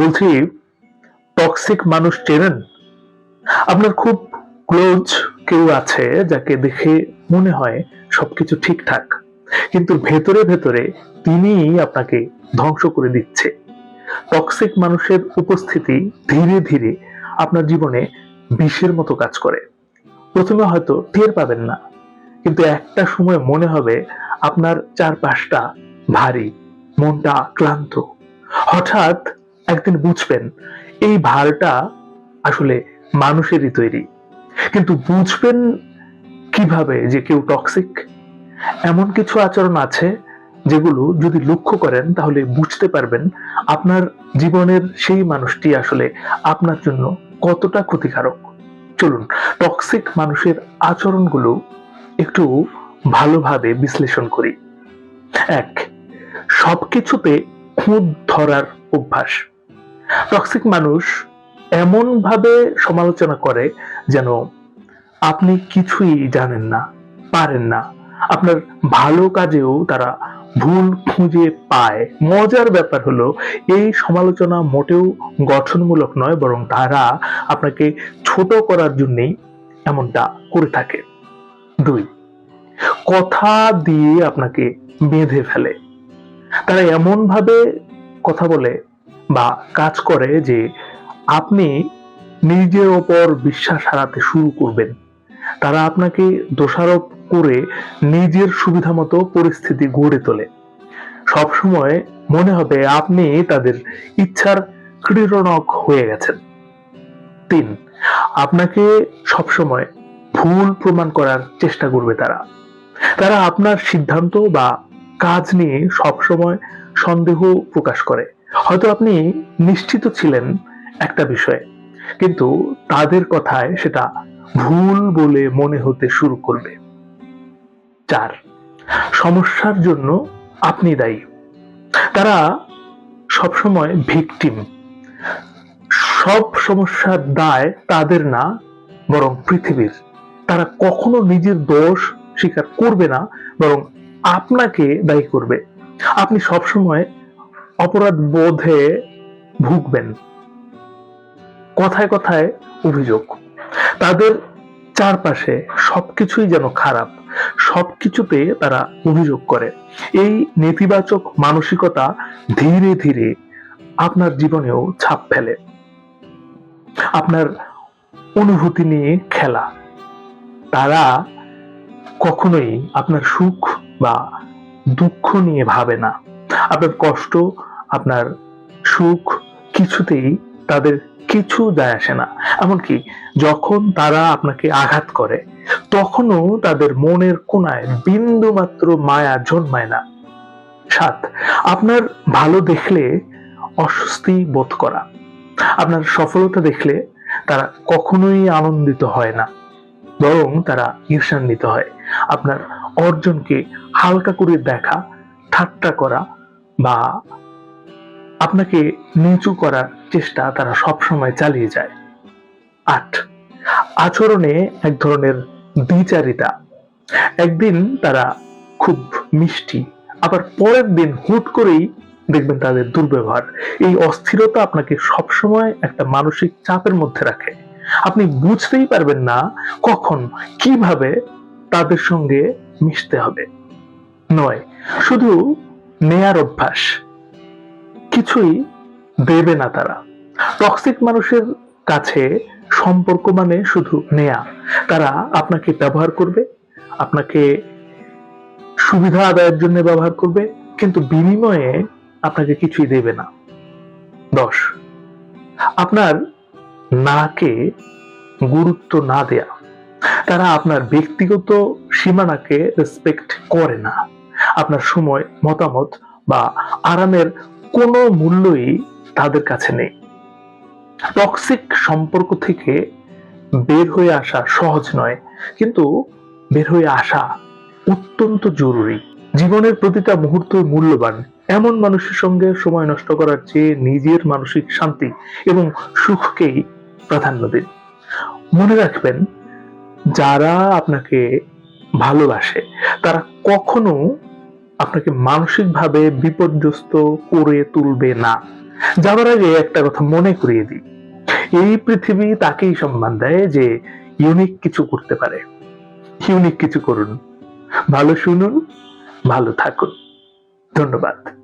বলছি টক্সিক মানুষ চেনেন? আপনার খুব ক্লোজ কেউ আছে যাকে দেখে মনে হয় সবকিছু ঠিকঠাক, কিন্তু ভেতরে ভেতরে তিনিই আপনাকে ধ্বংস করে দিচ্ছে। টক্সিক মানুষের উপস্থিতি ধীরে ধীরে আপনার জীবনে বিষের মতো কাজ করে। প্রথমে হয়তো টের পাবেন না, কিন্তু একটা সময় মনে হবে আপনার চারপাশটা ভারী, মনটা ক্লান্ত। হঠাৎ একদিন বুঝবেন, এই ভারটা আসলে মানুষেরই তৈরি। কিন্তু বুঝবেন কীভাবে যে কেউ টক্সিক এমন কিছু আচরণ আছে যেগুলো যদি লক্ষ্য করেন, তাহলে বুঝতে পারবেন আপনার জীবনের সেই মানুষটি আসলে আপনার জন্য কতটা ক্ষতিকারক। চলুন টক্সিক মানুষের আচরণগুলো একটু ভালোভাবে বিশ্লেষণ করি। এক, সবকিছুতে খুঁত ধরার অভ্যাস। টক্সিক মানুষ এমন ভাবে সমালোচনা করে যেন আপনি কিছুই জানেন না, পারেন না। আপনার ভালো কাজেও তারা ভুল খুঁজে পায়। মজার ব্যাপার হলো, এই সমালোচনা মোটেও গঠনমূলক নয়, বরং তারা আপনাকে ছোট করার জন্যই এমনটা করে থাকে। দুই, কথা দিয়ে আপনাকে বেঁধে ফেলে। তারা এমন ভাবে কথা বলে বা কাজ করে যে আপনি নিজের ওপর বিশ্বাস হারাতে শুরু করবেন। তারা আপনাকে দোষারোপ করে নিজের সুবিধা মতো পরিস্থিতি গড়ে তোলে। সবসময় মনে হবে আপনি তাদের ইচ্ছার ক্রীড়নক হয়ে গেছেন। তিন, আপনাকে সবসময় ভুল প্রমাণ করার চেষ্টা করবে তারা। তারা আপনার সিদ্ধান্ত বা কাজ নিয়ে সবসময় সন্দেহ প্রকাশ করে। হয়তো আপনি নিশ্চিত ছিলেন একটা বিষয়ে, কিন্তু তাদের কথায় সেটা ভুল বলে মনে হতে শুরু করবে। চার, সমস্যার জন্য আপনি দায়ী। তারা সবসময় ভিকটিম। সব সমস্যার দায় তাদের না, বরং পৃথিবীর। তারা কখনো নিজের দোষ স্বীকার করবে না, বরং আপনাকে দায়ী করবে। আপনি সবসময় অপরাধ বোধে ভুগবেন। কথায় কথায় অভিযোগ। তাদের চারপাশে সবকিছুই যেন খারাপ সবকিছুতে তারা অভিযোগ করে। এই নেতিবাচক মানসিকতা ধীরে ধীরে আপনার জীবনেও ছাপ ফেলে। আপনার অনুভূতি নিয়ে খেলা। তারা কখনোই আপনার সুখ বা দুঃখ নিয়ে ভাবে না। আপনার কষ্ট, আপনার সুখ কিছুতেই তাদের কিছু যায় আসে না। এমনকি যখন তারা আপনাকে আঘাত করে, তখনও তাদের মনের কোনায় বিন্দু মাত্র মায়া জন্মায় না। সাত, আপনার ভালো দেখলে অস্বস্তি বোধ করা। আপনার সফলতা দেখলে তারা কখনোই আনন্দিত হয় না, বরং তারা ঈর্ষান্বিত হয়। আপনার অর্জনকে হালকা করে দেখা ঠাট্টা করা বা আপনাকে নিচু করার চেষ্টা তারা সবসময় চালিয়ে যায়। আট, আচরণে এক ধরনের দ্বিচারিতা। একদিন তারা খুব মিষ্টি, আবার পরের দিন হুট করেই দেখবেন তাদের দুর্ব্যবহার। এই অস্থিরতা আপনাকে সবসময় একটা মানসিক চাপের মধ্যে রাখে। আপনি বুঝতেই পারবেন না কখন কীভাবে তাদের সঙ্গে মিশতে হবে। নয়, শুধু নেয়ার অভ্যাস। কিছুই দেবে না তারা। টক্সিক মানুষের কাছে সম্পর্ক মানে শুধু নেয়া। তারা আপনাকে ব্যবহার করবে, আপনাকে সুবিধা আদায়ের জন্য ব্যবহার করবে, কিন্তু বিনিময়ে আপনাকে কিছুই দেবে না। দশ, আপনার নাকে গুরুত্ব না দেয়া। তারা আপনার ব্যক্তিগত সীমানাকে রেসপেক্ট করে না। আপনার সময়, মতামত বা আরামের কোনো মূল্যই তাদের কাছে নেই। টক্সিক সম্পর্ক থেকে বের হয়ে আসা সহজ নয়, কিন্তু বের হয়ে আসা অত্যন্ত জরুরি। জীবনের প্রতিটা মুহূর্ত মূল্যবান। এমন মানুষের সঙ্গে সময় নষ্ট করার চেয়ে নিজের মানসিক শান্তি এবং সুখকেই প্রাধান্য দিন। মনে রাখবেন যারা আপনাকে ভালোবাসে, তারা কখনো আপনাকে মানসিকভাবে বিপর্যস্ত করে তুলবে না। যাবার আগে একটা কথা মনে করিয়ে দিই। এই পৃথিবী তাকেই সম্মান দেয় যে ইউনিক কিছু করতে পারে। ইউনিক কিছু করুন। ভালো শুনুন, ভালো থাকুন। ধন্যবাদ।